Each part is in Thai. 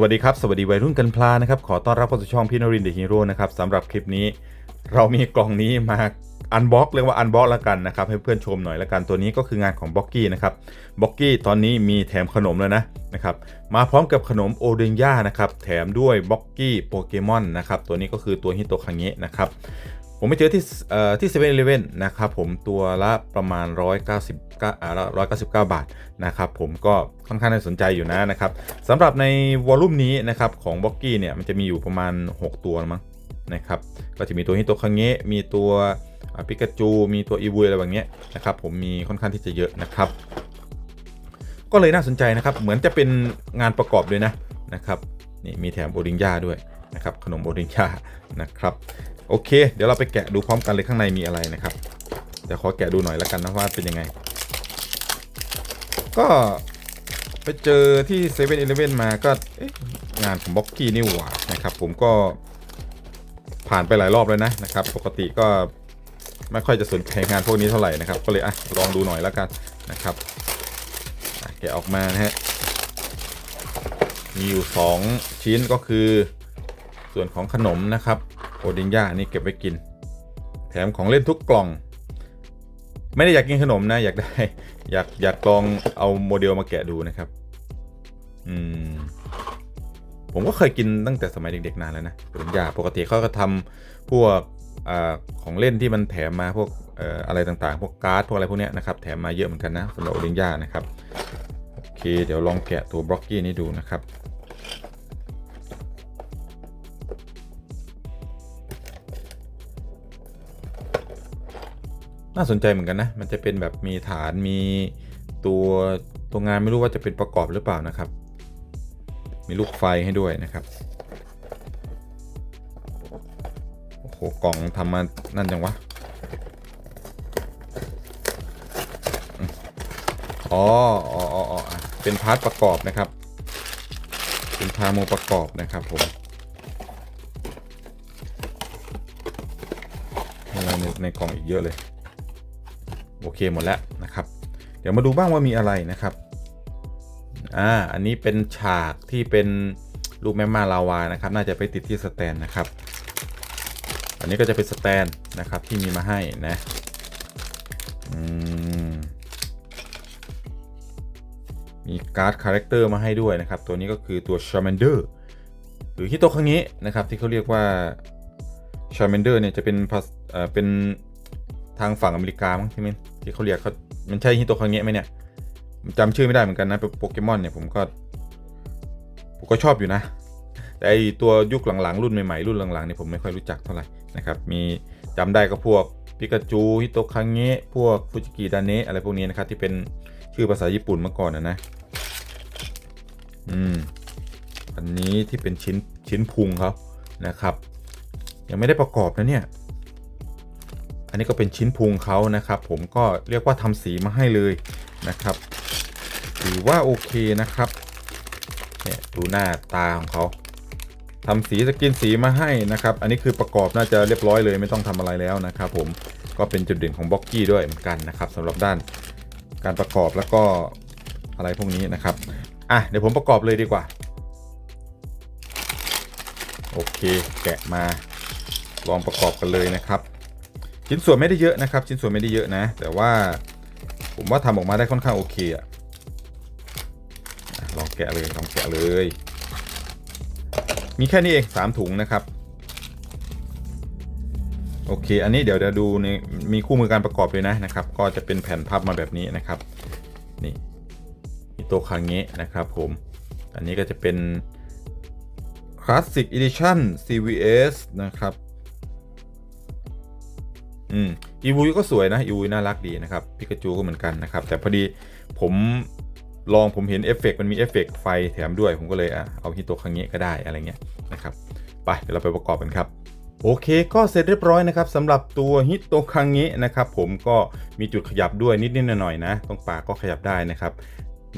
วัสดีครับ สวัสดีวัยรุ่นกันพลานะครับ ขอต้อนรับเข้าสู่ช่องพี่นรินเดอะฮีโร่นะครับสำหรับคลิปนี้ เรามีกล่องนี้มาอันบ็อกเรียกว่าอันบ็อกแล้วกันนะครับ ให้เพื่อนชมหน่อยละกันตัวนี้ก็คืองานของบ็อกกี้นะครับบ็อกกี้ตอนนี้มีแถมขนมแล้วนะนะครับมาพร้อมกับขนมโอเดนย่านะครับแถมด้วยบ็อกกี้โปเกมอนนะครับตัวนี้ก็คือตัวฮิโตคังเงะนะครับ ผมไปเจอที่เอ่อที่เซเว่นเลเว่นนะครับผมตัวละประมาณ 199อ่า199 บาทนะครับผมก็ค่อนข้างน่าสนใจอยู่นะนะครับสำหรับในวอลลุ่มนี้นะครับของบ็อกกี้เนี่ยมันจะมีอยู่ประมาณ 6 ตัวมั้งนะครับก็จะมีตัวฮิโตคังเงะมีตัวปิกาจู มีตัวอีวูอะไรแบบเนี้ยนะครับผมมีค่อนข้างที่จะเยอะนะครับ ก็เลยน่าสนใจนะครับเหมือนจะเป็นงานประกอบด้วยนะ นะครับนี่มีแถมโอดิงยาด้วยนะครับขนมโอดิงยานะครับโอเค เดี๋ยวเราไปแกะดูพร้อมกันเลยข้างในมีอะไรนะครับเดี๋ยวขอแกะดูหน่อยแล้วกันนะว่าเป็นยังไง ก็ไปเจอที่เซเว่นอีเลฟเว่นมาก็งานของบ็อกกี้นี่หว่านะครับ ผมก็ผ่านไปหลายรอบแล้วนะนะครับ ปกติก็ไม่ค่อยจะสนใจงานพวกนี้เท่าไหร่นะครับ ก็เลยอะลองดูหน่อยแล้วกันนะครับแกะออกมานะฮะ มีอยู่ 2 ชิ้นก็คือส่วนของขนมนะครับโอดิงย่านี่เก็บไว้กิน แถมของเล่นทุกกล่อง ไม่ได้อยากกินขนมนะ อยากได้ อยากอยากลองเอาโมเดลมาแกะดูนะครับ อืม ผมก็เคยกินตั้งแต่สมัยเด็กๆนานแล้วนะโอดิงย่าปกติเขาก็ทำพวกอของเล่นที่มันแถมมาพวกออะไรต่างๆ พวกการ์ดพวกอะไรพวกนี้นะครับ แถมมาเยอะเหมือนกันนะสำหรับโอดิงย่านะครับ เค เดี๋ยวลองแกะตัวบล็อกกี้นี้ดูนะครับ น่าสนใจเหมือนกันนะ มันจะเป็นแบบมีฐานมีตัวตัวงานไม่รู้ว่าจะเป็นประกอบหรือเปล่านะครับ มีลูกไฟให้ด้วยนะครับ โอ้โห กล่องทำมานั่นจังวะอืมอ๋ เป็นพาร์ทประกอบนะครับ เป็นพาร์โมประกอบนะครับผมอะไรในในกล่องอีกเยอะเลย โอเคหมดแล้วนะครับ เดี๋ยวมาดูบ้างว่ามีอะไรนะครับอ่าอันนี้เป็นฉากที่เป็นลูกแม่มาลาวานะครับ น่าจะไปติดที่สแตนนะครับ อันนี้ก็จะเป็นสแตนนะครับที่มีมาให้นะอืม มีการ์ดคาแรคเตอร์มาให้ด้วยนะครับ ตัวนี้ก็คือตัว Charmander หรือฮิโตคังเงะนะครับ ที่เขาเรียกว่า Charmander เนี่ยจะเป็นภาษเอ่อเป็นทางฝั่งอเมริกามั้งที่มันที่เขาเรียกเขามันใช่ฮิโตคังเงะไหมเนี่ยจำชื่อไม่ได้เหมือนกันนะเป็นโปเกมอนเนี่ยผมก็ผมก็ชอบอยู่นะ แต่ไอตัวยุคหลังๆ รุ่นใหม่ๆรุ่นหลังๆเนี่ยผมไม่ค่อยรู้จักเท่าไหร่นะครับ มีจำได้ก็พวกปิกาจูฮิโตคังเงะพวกฟูจิกิดาเนะอะไรพวกนี้นะครับที่เป็น ชื่อภาษาญี่ปุ่นเมื่อก่อนนะนะ อืม อันนี้ที่เป็นชิ้นชิ้นพุงเขานะครับ ยังไม่ได้ประกอบนะเนี่ย อันนี้ก็เป็นชิ้นพุงเขานะครับ ผมก็เรียกว่าทำสีมาให้เลยนะครับ ถือว่าโอเคนะครับ เนี่ยดูหน้าตาของเขาทำสีสกินสีมาให้นะครับ อันนี้คือประกอบน่าจะเรียบร้อยเลยไม่ต้องทำอะไรแล้วนะครับ ผม ก็เป็นจุดเด่นของบ็อกกี้ด้วยเหมือนกันนะครับสำหรับด้าน การประกอบแล้วก็อะไรพวกนี้นะครับ อะ เดี๋ยวผมประกอบเลยดีกว่า โอเคแกะมาลองประกอบกันเลยนะครับ ชิ้นส่วนไม่ได้เยอะนะครับ ชิ้นส่วนไม่ได้เยอะนะ แต่ว่าผมว่าทำออกมาได้ค่อนข้างโอเคอะลองแกะเลยลองแกะเลย มีแค่นี้เองสามถุงนะครับ โอเค อันนี้เดี๋ยวเดี๋ยวดูในมีคู่มือการประกอบเลยนะนะครับ ก็จะเป็นแผ่นพับมาแบบนี้นะครับ นี่มีตัวคางเงะนะครับผม อันนี้ก็จะเป็น Classic Edition CVS นะครับ อืมอีวูก็สวยนะอีวูน่ารักดีนะครับ พิกาจูก็เหมือนกันนะครับ แต่พอดีผมลองผมเห็นเอฟเฟกมันมีเอฟเฟกไฟแถมด้วย ผมก็เลยอะเอาฮิโตคังเงะก็ได้อะไรเงี้ยนะครับ ไปเดี๋ยวเราไปประกอบกันครับ โอเคก็เสร็จเรียบร้อยนะครับสำหรับตัวฮิโตคังเงะนะครับผมก็มีจุดขยับด้วยนิดๆหน่อยๆนะตรงปากก็ขยับได้นะครับ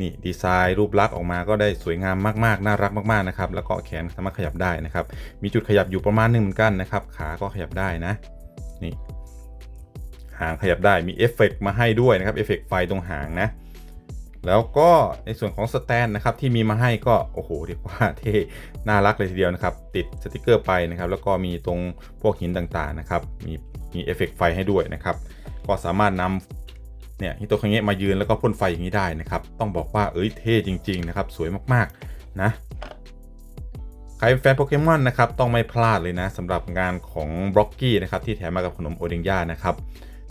นี่ดีไซน์รูปลักษณ์ออกมาก็ได้สวยงามมากๆ น่ารักมากๆนะครับแล้วก็แขนสามารถขยับได้นะครับ มีจุดขยับอยู่ประมาณหนึงเหมือนกันนะครับ ขาก็ขยับได้นะนี่หางขยับได้มีเอฟเฟกต์มาให้ด้วยนะครับเอฟเฟกต์ไฟตรงหางนะ แล้วก็ในส่วนของสแตนนะครับที่มีมาให้ก็โอ้โหเรียกว่าเท่น่ารักเลยทีเดียวนะครับ ติดสติกเกอร์ไปนะครับ แล้วก็มีตรงพวกหินต่างๆนะครับ มีมีเอฟเฟกต์ไฟให้ด้วยนะครับ ก็สามารถนำเนี่ยฮิโตคังเงะมายืนแล้วก็พ่นไฟอย่างนี้ได้นะครับ ต้องบอกว่าเอ้ยเท่จริง ๆ นะครับ สวยมากๆนะใครเป็นแฟนโปเกมอนนะครับต้องไม่พลาดเลยนะสำหรับงานของบล็อกกี้นะครับที่แถมมากับขนมโอเดงย่านะครับ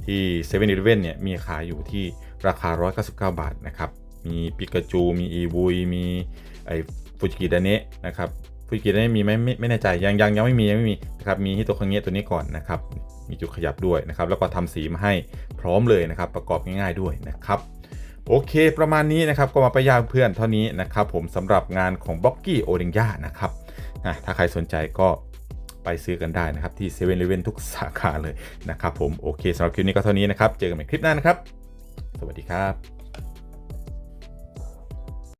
ที่7 e เ e ่ e อเนี่ยมีขายอยู่ที่ราคา 199 บาทนะครับ มีปิกาจู มีอีบุย มีไอฟูจิกิดาเนะนะครับฟูจิกิดาเนะมีไหมไม่ไม่แน่ใจยังยังยังไม่มียังไม่มีนะครับมีฮิโตคังเงะตัวนี้ก่อนนะครับมีจุดขยับด้วยนะครับแล้วก็ทำสีมาให้พร้อมเลยนะครับประกอบง่ายๆด้วยนะครับโอเค ประมาณนี้นะครับก็มาไปยาเพื่อนเท่านี้นะครับผมสำหรับงานของบล็อกกี้โอเดงย่านะครับนะถ้าใครสนใจก็ไปซื้อกันได้นะครับ ที่7 e เ e ่ e ทุกสาขาเลยนะครับผมโอเคสำหรับคลิปนี้ก็เท่านี้นะครับ เจอกันใหม่คลิปหน้านะครับ สวัสดีครับ